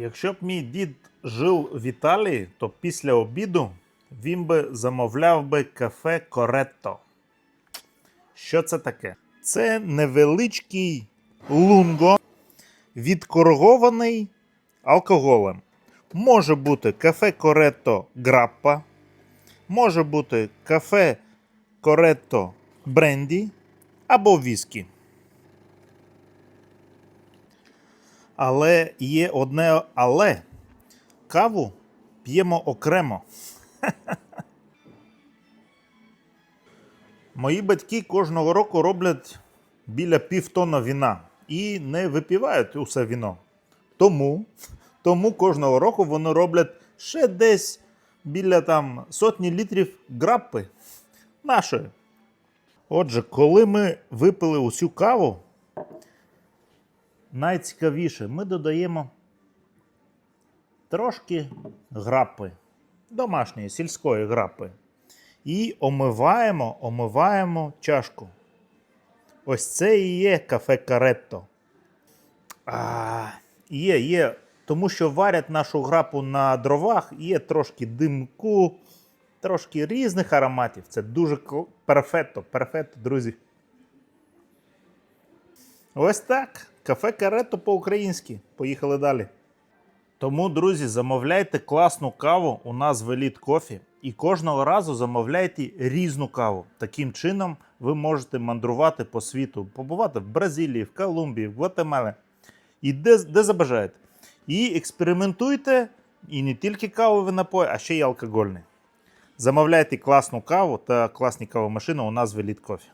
Якщо б мій дід жив в Італії, то після обіду він би замовляв би кафе Коретто. Що це таке? Це невеличкий лунго, відкоргований алкоголем. Може бути кафе Коретто Граппа, може бути кафе Коретто Бренді або віскі. Але є одне але. Каву п'ємо окремо. Мої батьки кожного року роблять біля півтона віна і не випивають усе віно. Тому, тому кожного року вони роблять ще десь біля там сотні літрів граппи нашої. Отже, коли ми випили усю каву, найцікавіше, ми додаємо трошки грапи, домашньої сільської грапи. І омиваємо, омиваємо чашку. Ось це і є кафе Каретто. А, є, є. Тому що варять нашу грапу на дровах, є трошки димку, трошки різних ароматів. Це дуже перфетто, перфетто, друзі. Ось так. Кафе Каретто по-українськи. Поїхали далі. Тому, друзі, замовляйте класну каву у нас в Elite Coffee і кожного разу замовляйте різну каву. Таким чином ви можете мандрувати по світу, побувати в Бразилії, в Колумбії, в Гватемалі. І де, де забажаєте. І експериментуйте, і не тільки кавові напої, а ще й алкогольні. Замовляйте класну каву та класні кавомашини у нас в Elite Coffee.